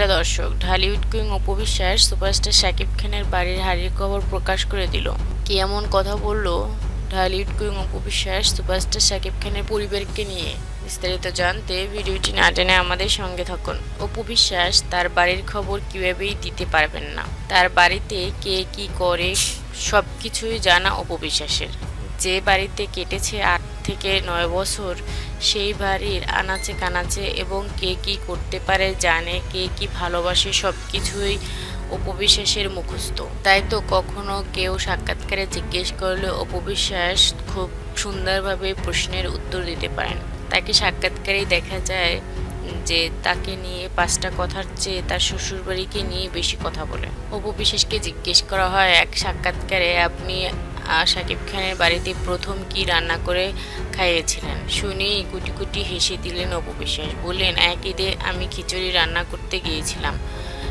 Hello দর্শক, Dhallywood king অপবিশ্বাস superstar Shakib খানের বাড়ির হারির খবর প্রকাশ করে দিল। কি এমন কথা বলল? ঢালিউড কুইং অপবিশ্বাস সুপারস্টার শাকিব খানের পরিবারকে নিয়ে। বিস্তারিত জানতে ভিডিওটি না টেনে আমাদের সঙ্গে থাকুন। অপু বিশ্বাস, তার বাড়ির খবর কীভাবেই দিতে পারবেন না? তার বাড়িতে কে কি করে সব কিছুই জানা অপু বিশ্বাসের। যে বাড়িতে কেটেছে আট থেকে নয় বছর সেই বাড়ির আনাচে কানাচে এবং কে কি করতে পারে, জানে, কে কি ভালোবাসে সব কিছুই অপবিশ্বাসের মুখস্থ। তাই তো কখনো কেউ সাক্ষাৎকারে জিজ্ঞেস করলে অপবিশ্বাস খুব সুন্দরভাবে প্রশ্নের উত্তর দিতে পারেন। তাকে সাক্ষাৎকারেই দেখা যায় যে তাকে নিয়ে পাঁচটা কথার চেয়ে তার শ্বশুরবাড়িকে নিয়ে বেশি কথা বলে। অপু জিজ্ঞেস করা হয় এক সাক্ষাৎকারে, আপনি শাকিব খানের বাড়িতে প্রথম কি রান্না করে খাইয়েছিলেন? শুনেই কুটি কুটি হেসে দিলেন অপবিশ্বাস বললেন, এক ঈদে আমি খিচুড়ি রান্না করতে গিয়েছিলাম।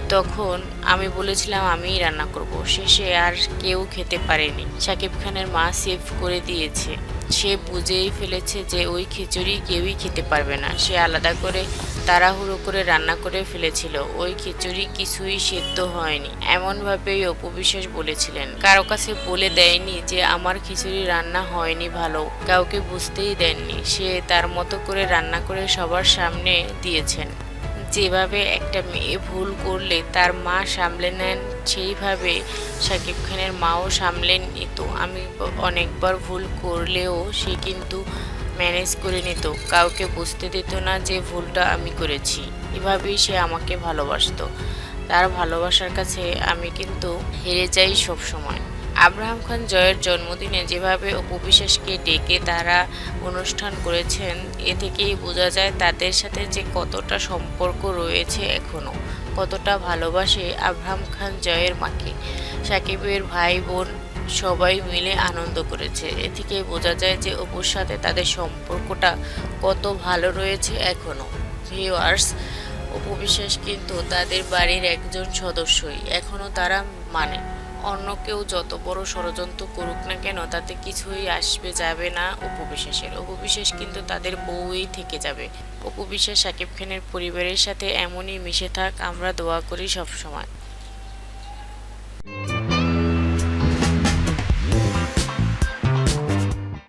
তখন আমি বলেছিলাম, আমিই রান্না করব। শেষে আর কেউ খেতে পারেনি। সাকিব খানের মা সেভ করে দিয়েছে। সে বুঝেই ফেলেছে যে ওই খিচুড়ি কেউই খেতে পারবে না। সে আলাদা করে তাড়াহুড়ো করে রান্না করে ফেলেছিল। ওই খিচুড়ি কিছুই সেদ্ধ হয়নি, এমনভাবেই অপবিশ্বাস বলেছিলেন। কারও কাছে বলে দেয়নি যে আমার খিচুড়ি রান্না হয়নি ভালো, কাউকে বুঝতেই দেননি। সে তার মতো করে রান্না করে সবার সামনে দিয়েছেন। যেভাবে একটা মেয়ে ভুল করলে তার মা সামলে নেন, সেইভাবে শাকিব খানের মাও সামলে নিত। আমি অনেকবার ভুল করলেও সে কিন্তু ম্যানেজ করে নিত। কাউকে বুঝতে দিত না যে ভুলটা আমি করেছি। এভাবেই সে আমাকে ভালোবাসতো। তার ভালোবাসার কাছে আমি কিন্তু হেরে যাই সব সময় আব্রাহাম খান জয়ের জন্মদিনে যেভাবে অপবিশ্বাসকে ডেকে তারা অনুষ্ঠান করেছেন, এ থেকেই বোঝা যায় তাদের সাথে যে কতটা সম্পর্ক রয়েছে এখনও কতটা ভালোবাসে আব্রাহাম খান জয়ের মাকে। সাকিবের ভাই বোন সবাই মিলে আনন্দ করেছে, এ থেকেই বোঝা যায় যে অপুর সাথে তাদের সম্পর্কটা কত ভালো রয়েছে এখনও ভিউয়ার্স উপবিশ্বাস কিন্তু তাদের বাড়ির একজন সদস্যই এখনও তারা মানে। অন্য কেউ যত বড় ষড়যন্ত্র করুক না কেন, তাতে কিছুই আসবে, যাবে না উপবিশ্বাসের। উপবিশ্বাস কিন্তু তাদের বউই থেকে যাবে। উপবিশ্বাস সাকিব খানের পরিবারের সাথে এমনই মিশে থাক, আমরা দোয়া করি সবসময়।